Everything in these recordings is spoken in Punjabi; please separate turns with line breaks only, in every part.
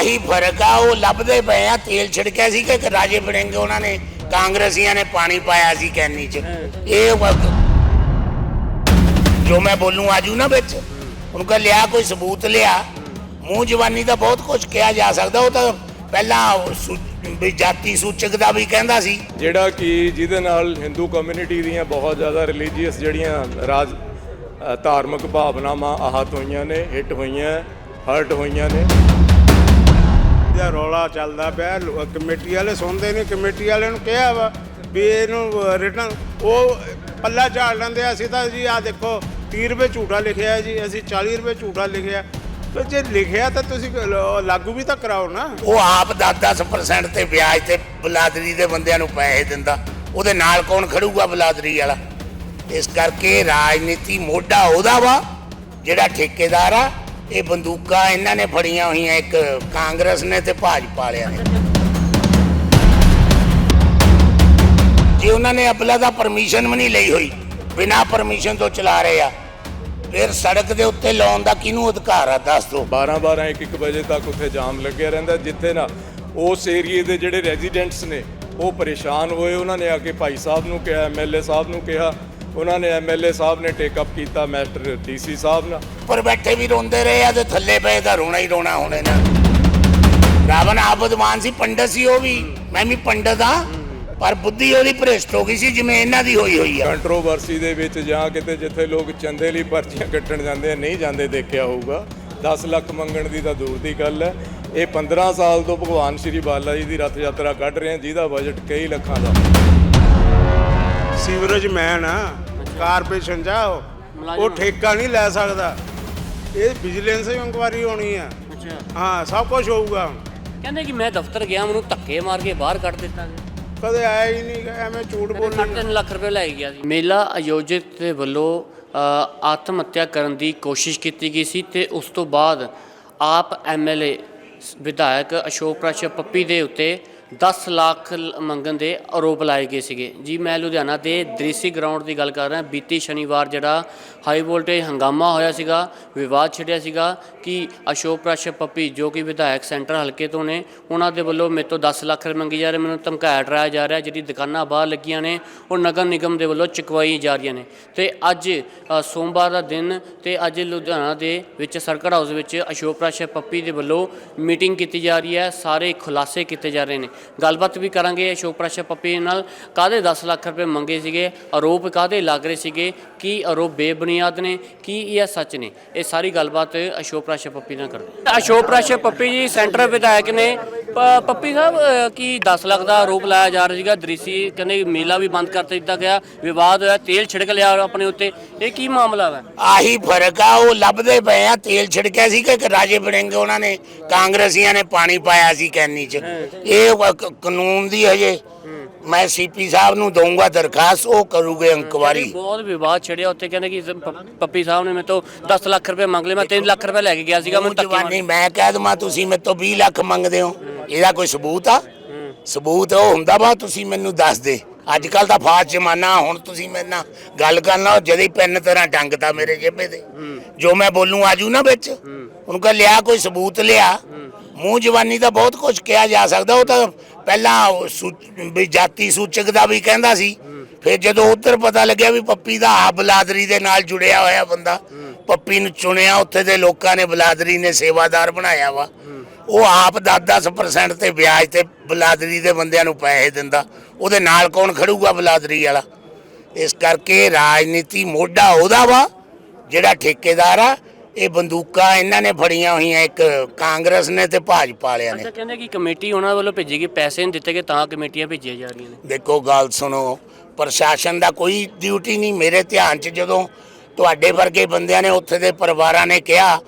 ਆਹੀ ਫ਼ਰਕ ਆ, ਉਹ ਲੱਭਦੇ ਪਏ ਆ। ਤੇਲ ਛਿੜਕਿਆ ਸੀ ਕਿ ਰਾਜੇ ਫੜेंगे ਉਹਨਾਂ ਨੇ, ਕਾਂਗਰਸੀਆਂ ਨੇ ਪਾਣੀ ਪਾਇਆ ਸੀ ਕੈਨੀ 'ਚ। ਇਹ ਵਕਤ ਜੋ ਮੈਂ ਬੋਲੂੰ ਆਜੂ ਨਾ ਵਿੱਚ। ਉਹਨਾਂ ਕਾ ਲਿਆ, ਕੋਈ ਸਬੂਤ ਲਿਆ। ਮੂੰਹ ਜਵਾਨੀ ਦਾ ਬਹੁਤ ਕੁਝ ਕਿਹਾ ਜਾ ਸਕਦਾ, ਉਹ ਤਾਂ ਪਹਿਲਾਂ ਵੀ ਜਾਤੀ ਸੂਚਕ ਦਾ ਵੀ ਕਹਿੰਦਾ ਸੀ।
ਜਿਹੜਾ ਕਿ ਜਿਹਦੇ ਨਾਲ ਹਿੰਦੂ ਕਮਿਊਨਿਟੀ ਦੀਆਂ ਬਹੁਤ ਜ਼ਿਆਦਾ ਰਿਲੀਜੀਅਸ ਜਿਹੜੀਆਂ ਰਾਜ ਧਾਰਮਿਕ ਭਾਵਨਾਵਾਂ ਆਹਤ ਹੋਈਆਂ ਨੇ, ਹਿੱਟ ਹੋਈਆਂ ਹਰਟ ਹੋਈਆਂ ਨੇ।
ਇਹਦਾ ਰੌਲਾ ਚੱਲਦਾ ਪਿਆ। ਲੋ- ਕਮੇਟੀ ਵਾਲੇ ਸੁਣਦੇ ਨਹੀਂ, ਕਮੇਟੀ ਵਾਲਿਆਂ ਨੂੰ ਕਿਹਾ ਵਾ ਵੀ ਇਹਨੂੰ ਰਿਟਰਨ। ਉਹ ਪੱਲਾ ਝਾੜ ਲੈਂਦੇ ਆ, ਅਸੀਂ ਤਾਂ ਜੀ ਆ ਦੇਖੋ 30 ਰੁਪਏ ਝੂਠਾ ਲਿਖਿਆ ਹੈ ਜੀ, ਅਸੀਂ 40 ਰੁਪਏ ਝੂਠਾ ਲਿਖਿਆ। ਤੇ ਜੇ ਲਿਖਿਆ ਤਾਂ ਤੁਸੀਂ ਲ- ਲਾਗੂ ਵੀ ਤਾਂ ਕਰਾਓ ਨਾ।
ਉਹ ਆਪ 10-10% ਤੇ ਵਿਆਜ ਤੇ ਬਲਾਦਰੀ ਦੇ ਬੰਦਿਆਂ ਨੂੰ ਪੈਸੇ ਦਿੰਦਾ। ਉਹਦੇ ਨਾਲ ਕੌਣ ਖੜੂਗਾ ਬਲਾਦਰੀ ਵਾਲਾ? ਇਸ ਕਰਕੇ ਰਾਜਨੀਤੀ ਮੋਢਾ ਉਹਦਾ ਵਾ, ਜਿਹੜਾ ਠੇਕੇਦਾਰ ਆ ਇਹ ਬੰਦੂਕਾਂ ਇਹਨਾਂ ਨੇ ਫੜੀਆਂ ਹੋਈਆਂ, ਇੱਕ ਕਾਂਗਰਸ ਨੇ ਤੇ ਭਾਜਪਾ ਵਾਲਿਆਂ ਨੇ। ਜੇ ਉਹਨਾਂ ਨੇ ਅਪਲਾ ਦਾ ਪਰਮਿਸ਼ਨ ਵੀ ਨਹੀਂ ਲਈ ਹੋਈ, ਬਿਨਾ ਪਰਮਿਸ਼ਨ ਤੋਂ ਚਲਾ ਰਹੇ ਆ, ਫਿਰ ਸੜਕ ਦੇ ਉੱਤੇ ਲਾਉਣ ਦਾ ਕਿਹਨੂੰ ਅਧਿਕਾਰ ਆ, ਦੱਸ ਦੋ
12 12 1 1 ਵਜੇ ਤੱਕ ਉੱਥੇ ਜਾਮ ਲੱਗਿਆ ਰਹਿੰਦਾ, ਜਿੱਥੇ ਨਾ ਉਸ ਏਰੀਏ ਦੇ ਜਿਹੜੇ ਰੈਜ਼ੀਡੈਂਟਸ ਨੇ, ਉਹ ਪਰੇਸ਼ਾਨ ਹੋਏ। ਉਹਨਾਂ ਨੇ ਆ ਕੇ ਭਾਈ ਸਾਹਿਬ ਨੂੰ ਕਿਹਾ ਐਮਐਲਏ ਸਾਹਿਬ ਨੂੰ ਕਿਹਾ ਉਹਨਾਂ ਨੇ ਐਮਐਲਏ ਸਾਹਿਬ ਨੇ ਟੇਕ ਅਪ ਕੀਤਾ ਮੈਟਰ ਡੀਸੀ ਸਾਹਿਬ ਨਾਲ।
ਉੱਪਰ ਬੈਠੇ ਵੀ ਰੋਂਦੇ ਰਹੇ ਆ ਤੇ ਥੱਲੇ ਪਏ ਤਾਂ ਰੋਣਾ ਹੀ ਰੋਣਾ ਹੁਣੇ ਨਾ। ਰਾਵਣ ਆਬਦਮਾਨ ਸੀ ਪੰਡਤ ਸੀ ਉਹ ਵੀ। ਮੈਂ ਵੀ ਪੰਡਤ ਆ ਪਰ ਬੁੱਧੀ ਉਹਦੀ ਭ੍ਰਿਸ਼ਟ ਹੋ ਗਈ ਸੀ ਜਿਵੇਂ ਇਹਨਾਂ ਦੀ ਹੋਈ ਹੋਈ ਆ।
ਕੰਟਰੋਵਰਸੀ ਦੇ ਵਿੱਚ ਜਾਂ ਕਿਤੇ ਜਿੱਥੇ ਲੋਕ ਚੰਦੇ ਲਈ ਪਰਚੀਆਂ ਕੱਟਣ ਜਾਂਦੇ ਆ ਨਹੀਂ ਜਾਂਦੇ ਦੇਖਿਆ ਹੋਊਗਾ। 10 ਲੱਖ ਮੰਗਣ ਦੀ ਤਾਂ ਦੂਰ ਦੀ ਗੱਲ ਹੈ। ਇਹ 15 ਸਾਲ ਤੋਂ ਭਗਵਾਨ ਸ਼੍ਰੀ ਬਾਲਾ ਜੀ ਦੀ ਰਥ ਯਾਤਰਾ ਕੱਢ ਰਹੇ ਆ ਜਿਹਦਾ ਬਜਟ ਕਈ ਲੱਖਾਂ ਦਾ।
ਸੀਵਰੇਜ ਮੈਨ ਆ। ਕਾਰਪੋਰੇਸ਼ਨ ਜਾ ਉਹ। ਠੇਕਾ ਨਹੀਂ ਲੈ ਸਕਦਾ। ਇਹ ਵਿਜੀਲੈਂਸ ਦੀ ਇਨਕੁਆਰੀ ਹੋਣੀ ਆ।
ਅੱਛਾ।
ਹਾਂ ਸਭ ਕੁਝ ਹੋਊਗਾ ਹੁਣ।
ਕਹਿੰਦੇ ਕਿ ਮੈਂ ਦਫ਼ਤਰ ਗਿਆ ਮੈਨੂੰ ਧੱਕੇ ਮਾਰ ਕੇ ਬਾਹਰ ਕੱਢ ਦਿੱਤਾ ਗਿਆ।
ਕਦੇ ਆਇਆ ਹੀ ਨਹੀਂ ਐਵੇਂ ਝੂਠ ਬੋਲੀ
3 ਲੱਖ ਰੁਪਏ ਲੈ ਗਿਆ ਸੀ। ਮੇਲਾ ਆਯੋਜਿਤ ਦੇ ਵੱਲੋਂ ਆਤਮ ਹੱਤਿਆ ਕਰਨ ਦੀ ਕੋਸ਼ਿਸ਼ ਕੀਤੀ ਗਈ ਸੀ ਤੇ ਉਸ ਤੋਂ ਬਾਅਦ ਆਪ ਐਮਐਲਏ ਵਿਧਾਇਕ ਅਸ਼ੋਕ ਪ੍ਰਕਾਸ਼ ਪੱਪੀ ਦੇ ਉੱਤੇ 10 ਲੱਖ ਮੰਗਣ ਦੇ ਆਰੋਪ ਲਾਏ ਗਏ ਸੀਗੇ। ਜੀ, ਮੈਂ ਲੁਧਿਆਣਾ ਦੇ ਦ੍ਰਿਸ਼ੀ ਗਰਾਊਂਡ ਦੀ ਗੱਲ ਕਰ ਰਿਹਾ। ਬੀਤੀ ਸ਼ਨੀਵਾਰ ਜਿਹੜਾ ਹਾਈ ਵੋਲਟੇਜ ਹੰਗਾਮਾ ਹੋਇਆ ਸੀਗਾ, ਵਿਵਾਦ ਛਿੜਿਆ ਸੀਗਾ ਕਿ ਅਸ਼ੋਕ ਪ੍ਰਕਾਸ਼ ਪੱਪੀ ਜੋ ਕਿ ਵਿਧਾਇਕ ਸੈਂਟਰ ਹਲਕੇ ਤੋਂ ਨੇ, ਉਹਨਾਂ ਦੇ ਵੱਲੋਂ ਮੇਰੇ ਤੋਂ 10 ਲੱਖ ਰੁਪਏ ਮੰਗੀ ਜਾ ਰਹੇ, ਮੈਨੂੰ ਧਮਕਾਇਆ, ਡਰਾਇਆ ਜਾ ਰਿਹਾ ਜਿਹੜੀ ਦੁਕਾਨਾਂ ਬਾਹਰ ਲੱਗੀਆਂ ਨੇ, ਉਹ ਨਗਰ ਨਿਗਮ ਦੇ ਵੱਲੋਂ ਚੁਕਵਾਈ ਜਾ ਰਹੀਆਂ ਨੇ। ਤੇ ਅੱਜ ਸੋਮਵਾਰ ਦਾ ਦਿਨ ਤੇ ਅੱਜ ਲੁਧਿਆਣਾ ਦੇ ਵਿੱਚ ਸਰਕਟ ਹਾਊਸ ਵਿੱਚ ਅਸ਼ੋਕ ਪ੍ਰਕਾਸ਼ ਪੱਪੀ ਦੇ ਵੱਲੋਂ ਮੀਟਿੰਗ ਕੀਤੀ ਜਾ ਰਹੀ ਹੈ। ਸਾਰੇ ਖੁਲਾਸੇ ਕੀਤੇ ਜਾ ਰਹੇ ਨੇ। ਗੱਲਬਾਤ ਵੀ ਕਰਾਂਗੇ ਅਸ਼ੋਕ ਪ੍ਰਕਾਸ਼ ਪੱਪੀ ਨਾਲ। ਕਾਦੇ 10 ਲੱਖ ਰੁਪਏ ਮੰਗੇ ਸੀਗੇ? ਆਰੋਪ ਕਾਦੇ ਲੱਗ ਰਹੇ ਸੀਗੇ? ਕੀ ਆਰੋਪ ਬੇਬੁਨਿਆਦ ਨੇ? ਕੀ ਇਹ ਸੱਚ ਨੇ? ਇਹ ਸਾਰੀ ਗੱਲਬਾਤ ਅਸ਼ੋਕ ਪ੍ਰਕਾਸ਼ ਪੱਪੀ ਨਾਲ ਕਰਦੇ ਅਸ਼ੋਕ ਪ੍ਰਕਾਸ਼ ਪੱਪੀ ਜੀ, ਸੈਂਟਰ ਵਿਧਾਇਕ ਨੇ ਪ- ਪੱਪੀ ਸਾਹਿਬ ਅ, ਕੀ 10 ਲੱਖ ਦਾ ਆਰੋਪ ਲਾਇਆ ਜਾ ਰਿਹਾ ਸੀਗਾ? ਦ੍ਰਿਸ਼ੀ ਕਹਿੰਦੇ ਮੇਲਾ ਵੀ ਬੰਦ ਕਰ ਦਿੱਤਾ ਗਿਆ ਵਿਵਾਦ ਹੋਇਆ ਤੇਲ ਛਿੜਕ ਲਿਆ ਆਪਣੇ ਉੱਤੇ। ਇਹ ਕੀ ਮਾਮਲਾ ਹੈ
ਆਹੀ ਫ਼ਰਕ ਆ ਉਹ ਲੱਭਦੇ ਪਏ ਆ ਤੇਲ ਛਿੜਕਿਆ ਸੀ ਕਿ ਰਾਜੇ ਫੜेंगे ਉਹਨਾਂ ਨੇ ਕਾਂਗਰਸੀਆਂ ਨੇ ਪਾਣੀ ਪਾਇਆ ਸੀ ਕੈਨੀ 'ਚ। ਇਹ ਵ- ਕ- ਕਾਨੂੰਨ ਦੀ ਹਜੇ ਮੈਂ ਸੀਪੀ ਸਾਹਿਬ ਨੂੰ ਦਊਂਗਾ ਦਰਖਾਸਤ ਉਹ ਕਰੂਗੇ ਇਨਕੁਆਰੀ।
ਬਹੁਤ ਵਿਵਾਦ ਛਿੜਿਆ ਉੱਥੇ ਕਹਿੰਦੇ ਕਿ ਪੱਪੀ ਸਾਹਿਬ ਨੇ ਮੇਰੇ ਤੋਂ 10 ਲੱਖ ਰੁਪਏ ਮੰਗ ਲਏ ਮੈਂ 3 ਲੱਖ ਰੁਪਏ ਲੈ ਕੇ ਗਿਆ ਸੀਗਾ ਮਾਰ
ਜਵਾਨੀ ਮੈਂ ਕਹਿ ਦਵਾਂ ਤੁਸੀਂ ਮੇਰੇ ਤੋਂ 20 ਲੱਖ ਮੰਗਦੇ ਹੋ। ਇਹਦਾ ਕੋਈ ਸਬੂਤ ਆ? ਸਬੂਤ ਉਹ ਹੁੰਦਾ ਵਾ ਤੁਸੀਂ ਮੈਨੂੰ ਦੱਸ ਦੇ। ਅੱਜ ਕੱਲ ਦਾ ਫਾਸਟ ਜ਼ਮਾਨਾ ਹੁਣ ਤੁਸੀਂ ਮੇਰੇ ਨਾਲ ਗੱਲ ਕਰਨਾ ਜਦੇ ਹੀ ਪੈਨ ਤਰ੍ਹਾਂ ਟੰਗਤਾ ਮੇਰੇ ਜੇਬੇ ਤੇ। ਜੋ ਮੈਂ ਬੋਲੂੰ ਆਜੂ ਨਾ ਵਿੱਚ। ਉਹਨੂੰ ਕਹ ਲਿਆ ਕੋਈ ਸਬੂਤ ਲਿਆ। ਮੂੰਹ ਜਵਾਨੀ ਦਾ ਬਹੁਤ ਕੁਝ ਕਿਹਾ ਜਾ ਸਕਦਾ ਉਹ ਤਾਂ ਪਹਿਲਾਂ ਉਹ ਸੂ- ਵੀ ਜਾਤੀ ਸੂਚਕ ਦਾ ਵੀ ਕਹਿੰਦਾ ਸੀ। ਫਿਰ ਜਦੋਂ ਉੱਧਰ ਪਤਾ ਲੱਗਿਆ ਵੀ ਪੱਪੀ ਦਾ ਆ ਬਲਾਦਰੀ ਦੇ ਨਾਲ ਜੁੜਿਆ ਹੋਇਆ ਬੰਦਾ, ਪੱਪੀ ਨੂੰ ਚੁਣਿਆ, ਉੱਥੇ ਦੇ ਲੋਕਾਂ ਨੇ ਬਲਾਦਰੀ ਨੇ ਸੇਵਾਦਾਰ ਬਣਾਇਆ ਵਾ। ਉਹ ਆਪ 10-10% ਤੇ ਵਿਆਜ ਤੇ ਬਲਾਦਰੀ ਦੇ ਬੰਦਿਆਂ ਨੂੰ ਪੈਸੇ ਦਿੰਦਾ। ਉਹਦੇ ਨਾਲ ਕੌਣ ਖੜੂਗਾ ਬਲਾਦਰੀ ਵਾਲਾ? ਇਸ ਕਰਕੇ ਰਾਜਨੀਤੀ ਮੋਢਾ ਉਹਦਾ ਵਾ, ਜਿਹੜਾ ਠੇਕੇਦਾਰ ਆ ਇਹ ਬੰਦੂਕਾਂ ਇਹਨਾਂ ਨੇ ਫੜੀਆਂ ਹੋਈਆਂ ਇੱਕ ਕਾਂਗਰਸ ਨੇ ਤੇ ਭਾਜਪਾ ਵਾਲਿਆਂ ਨੇ।
ਅੱਛਾ ਕਹਿੰਦੇ ਕਿ ਕਮੇਟੀ ਉਹਨਾਂ ਵੱਲੋਂ ਭੇਜੀ ਗਈ ਪੈਸੇ ਨਹੀਂ ਦਿੱਤੇ ਗਏ ਤਾਂ ਕਮੇਟੀਆਂ ਭੇਜੀਆਂ ਜਾ ਰਹੀਆਂ ਨੇ।
ਦੇਖੋ ਗੱਲ ਸੁਣੋ ਪ੍ਰਸ਼ਾਸਨ ਦਾ ਕੋਈ ਡਿਊਟੀ ਨਹੀਂ। ਮੇਰੇ ਧਿਆਨ 'ਚ ਜਦੋਂ ਤੁਹਾਡੇ ਵਰਗੇ ਬੰਦਿਆਂ ਨੇ ਉੱਥੇ ਦੇ ਪਰਿਵਾਰਾਂ ਨੇ ਕਿਹਾ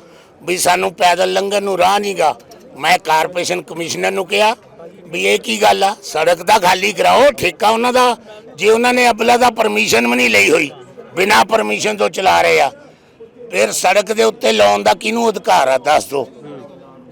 ਵੀ ਸਾਨੂੰ ਪੈਦਲ ਲੰਘਣ ਨੂੰ ਰਾਹ ਨਹੀਂਗਾ ਮੈਂ ਕਾਰਪੋਰੇਸ਼ਨ ਕਮਿਸ਼ਨਰ ਨੂੰ ਕਿਹਾ ਵੀ ਇਹ ਕੀ ਗੱਲ ਆ? ਸੜਕ ਤਾਂ ਖਾਲੀ ਕਰਾਓ ਠੇਕਾ ਉਹਨਾਂ ਦਾ। ਜੇ ਉਹਨਾਂ ਨੇ ਅਬਲਾ ਦਾ ਪਰਮਿਸ਼ਨ ਵੀ ਨਹੀਂ ਲਈ ਹੋਈ ਬਿਨਾ ਪਰਮਿਸ਼ਨ ਤੋਂ ਚਲਾ ਰਹੇ ਆ ਫਿਰ ਸੜਕ ਦੇ ਉੱਤੇ ਲਾਉਣ ਦਾ ਕਿਹਨੂੰ ਅਧਿਕਾਰ ਆ ਦੱਸ ਦਿਓ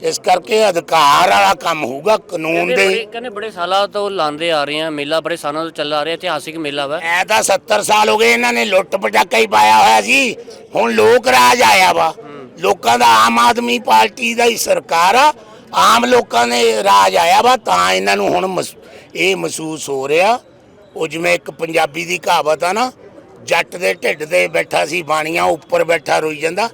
ਇਸ ਕਰਕੇ ਅਧਿਕਾਰ ਵਾਲਾ ਕੰਮ ਹੋਊਗਾ ਕਾਨੂੰਨ ਦੇ।
ਕਹਿੰਦੇ ਬੜੇ ਸਾਲਾਂ ਤੋਂ ਲਾਉਂਦੇ ਆ ਰਹੇ ਆ ਮੇਲਾ ਬੜੇ ਸਾਲਾਂ ਤੋਂ ਚੱਲ ਆ ਰਿਹਾ ਇਤਿਹਾਸਿਕ ਮੇਲਾ ਵਾ।
ਐ ਤਾਂ 70 ਸਾਲ ਹੋ ਗਏ ਇਹਨਾਂ ਨੇ ਲੁੱਟ ਪਟਾਕਾ ਹੀ ਪਾਇਆ ਹੋਇਆ ਸੀ। ਹੁਣ ਲੋਕ ਰਾਜ ਆਇਆ ਵਾ। ਲੋਕਾਂ ਦਾ ਆਮ ਆਦਮੀ ਪਾਰਟੀ ਦਾ ਹੀ ਸਰਕਾਰ ਆ। ਆਮ ਲੋਕਾਂ ਨੇ ਰਾਜ ਆਇਆ ਵਾ ਤਾਂ ਇਹਨਾਂ ਨੂੰ ਹੁਣ ਇਹ ਮਹਿਸੂਸ ਹੋ ਰਿਹਾ। ਉਹ ਜਿਵੇਂ ਇੱਕ ਪੰਜਾਬੀ ਦੀ ਕਹਾਵਤ ਆ ਨਾ ਜੱਟ ਦੇ ਢਿੱਡ ਤੇ ਬੈਠਾ ਸੀ ਬਾਣੀਆਂ ਉੱਪਰ ਬੈਠਾ ਰੋਈ ਜਾਂਦਾ।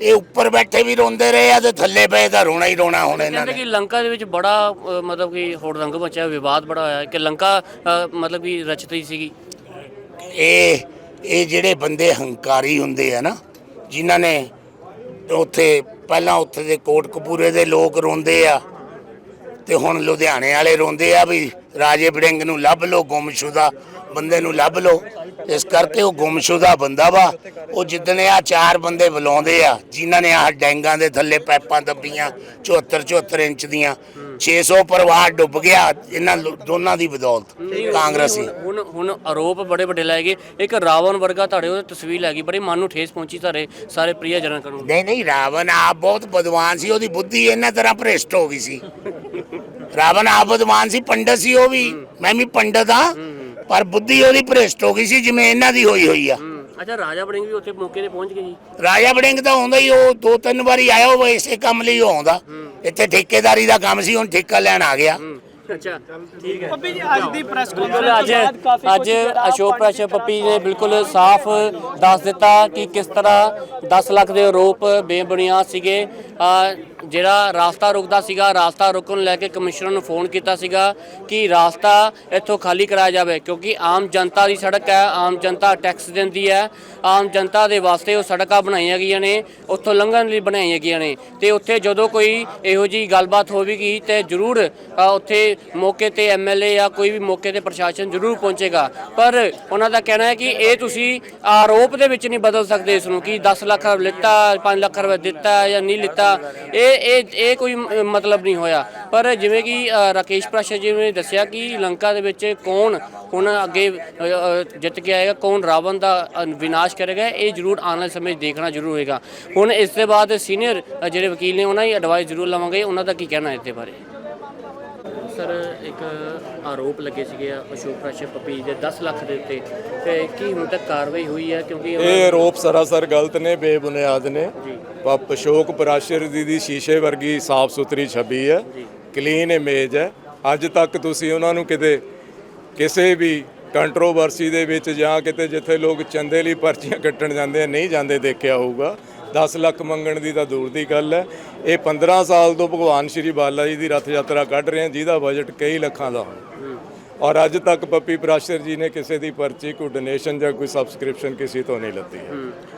ਇਹ ਉੱਪਰ ਬੈਠੇ ਵੀ ਰੋਂਦੇ ਰਹੇ ਆ ਤੇ ਥੱਲੇ ਪਏ ਤਾਂ ਰੋਣਾ ਹੀ ਰੋਣਾ ਹੁਣ ਇਹਨਾਂ
ਕਹਿੰਦੇ
ਨੇ।
ਕਿ ਲੰਕਾ ਦੇ ਵਿੱਚ ਬੜਾ ਅ, ਮਤਲਬ ਕਿ ਹੋੜਦੰਗ ਮਚਿਆ ਵਿਵਾਦ ਬੜਾ ਹੋਇਆ ਕਿ ਲੰਕਾ ਅ, ਮਤਲਬ ਕਿ ਰਚਿਤ ਸੀਗੀ।
ਇਹ ਇਹ ਜਿਹੜੇ ਬੰਦੇ ਹੰਕਾਰੀ ਹੁੰਦੇ ਆ ਨਾ ਜਿਨ੍ਹਾਂ ਨੇ ਉੱਥੇ ਪਹਿਲਾਂ ਉੱਥੇ ਦੇ ਕੋਟਕਪੂਰੇ ਦੇ ਲੋਕ ਰੋਂਦੇ ਆ ਤੇ ਹੁਣ ਲੁਧਿਆਣੇ ਵਾਲੇ ਰੋਂਦੇ ਆ ਵੀ ਰਾਜੇ ਵੜਿੰਗ ਨੂੰ ਲੱਭ ਲਓ ਗੁੰਮਸ਼ੁਦਾ ਬੰਦੇ ਨੂੰ ਲੱਭ ਲਓ। ਇਸ ਕਰਕੇ ਉਹ ਗੁੰਮਸ਼ੁਦਾ ਬੰਦਾ ਵਾ। ਉਹ ਜਿੱਦਣ ਆ ਚਾਰ ਬੰਦੇ ਬੁਲਾਉਂਦੇ ਆ ਜਿਨ੍ਹਾਂ ਨੇ ਆਹ ਡੈਂਗਾਂ ਦੇ ਥੱਲੇ ਪਾਈਪਾਂ ਦੱਬੀਆਂ 74 74 ਇੰਚ ਦੀਆਂ। 600 ਪਰਿਵਾਰ ਡੁੱਬ ਗਿਆ ਇਹਨਾਂ ਲੋ- ਦੋਨਾਂ ਦੀ ਬਦੌਲਤ ਕਾਂਗਰਸੀ।
ਹੁਣ ਹੁਣ ਆਰੋਪ ਬੜੇ ਵੱਡੇ ਲਾਏ ਗਏ। ਇੱਕ ਰਾਵਣ ਵਰਗਾ ਤੁਹਾਡੇ ਉਹ ਤਸਵੀਰ ਲੱਗੀ ਬੜੀ ਮਨ ਨੂੰ ਠੇਸ ਪਹੁੰਚੀ ਤੁਹਾਡੇ ਸਾਰੇ ਪ੍ਰਿਯ ਜਨਾਂ ਨੂੰ
ਨਹੀਂ ਨਹੀਂ ਰਾਵਣ ਆਪ ਬਹੁਤ ਬਦਵਾਨ ਸੀ ਉਹਦੀ ਬੁੱਧੀ ਇਹਨਾਂ ਤਰ੍ਹਾਂ ਭ੍ਰਿਸ਼ਟ ਹੋ ਗਈ ਸੀ। ਰਾਵਣ ਆਪ ਬਦਵਾਨ ਸੀ ਪੰਡਤ ਸੀ ਉਹ ਵੀ। ਮੈਂ ਵੀ ਪੰਡਤ ਆ ਪਰ ਬੁੱਧੀ ਉਹਦੀ ਭ੍ਰਿਸ਼ਟ ਹੋ ਗਈ ਸੀ ਜਿਵੇਂ ਇਹਨਾਂ ਦੀ ਹੋਈ ਹੋਈ ਆ।
ਹੂੰ। ਅੱਛਾ ਰਾਜਾ ਵੜਿੰਗ ਵੀ ਉੱਥੇ ਮੌਕੇ ਤੇ ਪਹੁੰਚ ਗਏ ਜੀ।
ਰਾਜਾ ਵੜਿੰਗ ਤਾਂ ਆਉਂਦਾ ਹੀ ਉਹ ਦੋ ਤਿੰਨ ਵਾਰੀ ਆਇਆ ਉਹ ਇਸੇ ਕੰਮ ਲਈ ਉਹ ਆਉਂਦਾ। ਇੱਥੇ ਠੇਕੇਦਾਰੀ ਦਾ ਕੰਮ ਸੀ ਹੁਣ ਠੇਕਾ ਲੈਣ ਆ ਗਿਆ।
ਅੱਛਾ ਠੀਕ ਹੈ।
ਪੱਪੀ ਜੀ ਅੱਜ ਦੀ ਪ੍ਰੈਸ ਕਾਨਫਰੰਸ
ਅੱਜ ਅੱਜ ਅਸ਼ੋਕ ਪ੍ਰਸ਼ਾ ਪੱਪੀ ਨੇ ਬਿਲਕੁਲ ਸਾਫ਼ ਦੱਸ ਦਿੱਤਾ ਕਿ ਕਿਸ ਤਰ੍ਹਾਂ 10 ਲੱਖ ਦੇ ਆਰੋਪ ਬੇਬੁਨਿਆਦ ਸੀਗੇ। ਜਿਹੜਾ ਰਾਸਤਾ ਰੁਕਦਾ ਸੀਗਾ, ਰਾਸਤਾ ਰੁਕਣ ਨੂੰ ਲੈ ਕੇ ਕਮਿਸ਼ਨਰ ਨੂੰ ਫੋਨ ਕੀਤਾ ਸੀਗਾ ਕਿ ਰਾਸਤਾ ਇੱਥੋਂ ਖਾਲੀ ਕਰਾਇਆ ਜਾਵੇ ਕਿਉਂਕਿ ਆਮ ਜਨਤਾ ਦੀ ਸੜਕ ਹੈ, ਆਮ ਜਨਤਾ ਟੈਕਸ ਦਿੰਦੀ ਹੈ, ਆਮ ਜਨਤਾ ਦੇ ਵਾਸਤੇ ਉਹ ਸੜਕਾਂ ਬਣਾਈਆਂ ਗਈਆਂ ਨੇ, ਉੱਥੋਂ ਲੰਘਣ ਲਈ ਬਣਾਈਆਂ ਗਈਆਂ ਨੇ ਤੇ ਉੱਥੇ ਜਦੋਂ ਕੋਈ ਇਹੋ ਜੀ ਗੱਲਬਾਤ ਹੋਵੇਗੀ ਤੇ ਜ਼ਰੂਰ ਉੱਥੇ ਮੌਕੇ ਤੇ ਐਮਐਲਏ ਜਾਂ ਕੋਈ ਵੀ ਮੌਕੇ ਤੇ ਪ੍ਰਸ਼ਾਸਨ ਜ਼ਰੂਰ ਪਹੁੰਚੇਗਾ। ਪਰ ਉਹਨਾਂ ਦਾ ਕਹਿਣਾ ਹੈ ਕਿ ਇਹ ਤੁਸੀਂ ਆਰੋਪ ਦੇ ਵਿੱਚ ਨਹੀਂ ਬਦਲ ਸਕਦੇ ਇਸ ਨੂੰ ਕਿ 10 ਲੱਖ ਰੁਪਏ ਲਿੱਤਾ 5 ਲੱਖ ਰੁਪਏ ਦਿੱਤਾ ਜਾਂ ਨਹੀਂ ਲਿੱਤਾ। ਇਹ ਇਹ ਇਹ ਕੋਈ ਮਤਲਬ ਨਹੀਂ ਹੋਇਆ। ਪਰ ਜਿਵੇਂ ਕਿ ਰਾਕੇਸ਼ ਪ੍ਰਸ਼ਾ ਜੀ ਨੇ ਦੱਸਿਆ ਕਿ ਲੰਕਾ ਦੇ ਵਿੱਚ ਕੌਣ ਹੁਣ ਅੱਗੇ ਜਿੱਤ ਕੇ ਆਏਗਾ, ਕੌਣ ਰਾਵਣ ਦਾ ਵਿਨਾਸ਼ ਕਰੇਗਾ, ਇਹ ਜ਼ਰੂਰ ਆਉਣ ਵਾਲੇ ਸਮੇਂ 'ਚ ਦੇਖਣਾ ਜ਼ਰੂਰ ਹੋਏਗਾ। ਹੁਣ ਇਸ ਦੇ ਬਾਅਦ ਸੀਨੀਅਰ ਜਿਹੜੇ ਵਕੀਲ ਨੇ, ਉਹਨਾਂ ਦੀ ਐਡਵਾਈਸ ਜ਼ਰੂਰ ਲਵਾਂਗੇ। ਉਹਨਾਂ ਦਾ ਕੀ ਕਹਿਣਾ ਇਸ ਦੇ ਬਾਰੇ? ਸਰ ਇੱਕ ਆਰੋਪ ਲੱਗੇ ਸੀਗੇ ਅਸ਼ੋਕ ਪ੍ਰਸ਼ਾ ਪੱਪੀ ਦੇ 10 ਲੱਖ ਦੇ ਉੱਤੇ। ਤੇ ਕੀ ਹੁਣ ਤੱਕ ਕਾਰਵਾਈ ਹੋਈ ਹੈ ਕਿਉਂਕਿ
ਇਹ ਆਰੋਪ ਸਰਾਸਰ ਗਲਤ ਨੇ ਬੇਬੁਨਿਆਦ ਨੇ। ਪਪ ਅਸ਼ੋਕ ਪਰਾਸ਼ਰ ਜੀ ਦੀ ਸ਼ੀਸ਼ੇ ਵਰਗੀ ਸਾਫ਼ ਸੁਥਰੀ ਛਵੀ ਹੈ। ਕਲੀਨ ਇਮੇਜ ਹੈ। ਅੱਜ ਤੱਕ ਤੁਸੀਂ ਉਹਨਾਂ ਨੂੰ ਕਿਤੇ ਕਿਸੇ ਵੀ ਕੰਟਰੋਵਰਸੀ ਦੇ ਵਿੱਚ ਜਾਂ ਕਿਤੇ ਜਿੱਥੇ ਲੋਕ ਚੰਦੇ ਲਈ ਪਰਚੀਆਂ ਕੱਟਣ ਜਾਂਦੇ ਆ ਨਹੀਂ ਜਾਂਦੇ ਦੇਖਿਆ ਹੋਊਗਾ। 10 ਲੱਖ ਮੰਗਣ ਦੀ ਤਾਂ ਦੂਰ ਦੀ ਗੱਲ ਹੈ। ਇਹ 15 ਸਾਲ ਤੋਂ ਭਗਵਾਨ ਸ਼੍ਰੀ ਬਾਲਾ ਜੀ ਦੀ ਰਥ ਯਾਤਰਾ ਕੱਢ ਰਹੇ ਆ ਜਿਹਦਾ ਬਜਟ ਕਈ ਲੱਖਾਂ ਦਾ ਹੋਣਾ। ਔਰ ਅੱਜ ਤੱਕ ਪੱਪੀ ਪ੍ਰਾਸ਼ਰ ਜੀ ਨੇ ਕਿਸੇ ਦੀ ਪਰਚੀ, ਕੋਈ ਡੋਨੇਸ਼ਨ ਜਾਂ ਕੋਈ ਸਬਸਕ੍ਰਿਪਸ਼ਨ ਕਿਸੇ ਤੋਂ ਨਹੀਂ ਲੱਤੀ ਹੈ।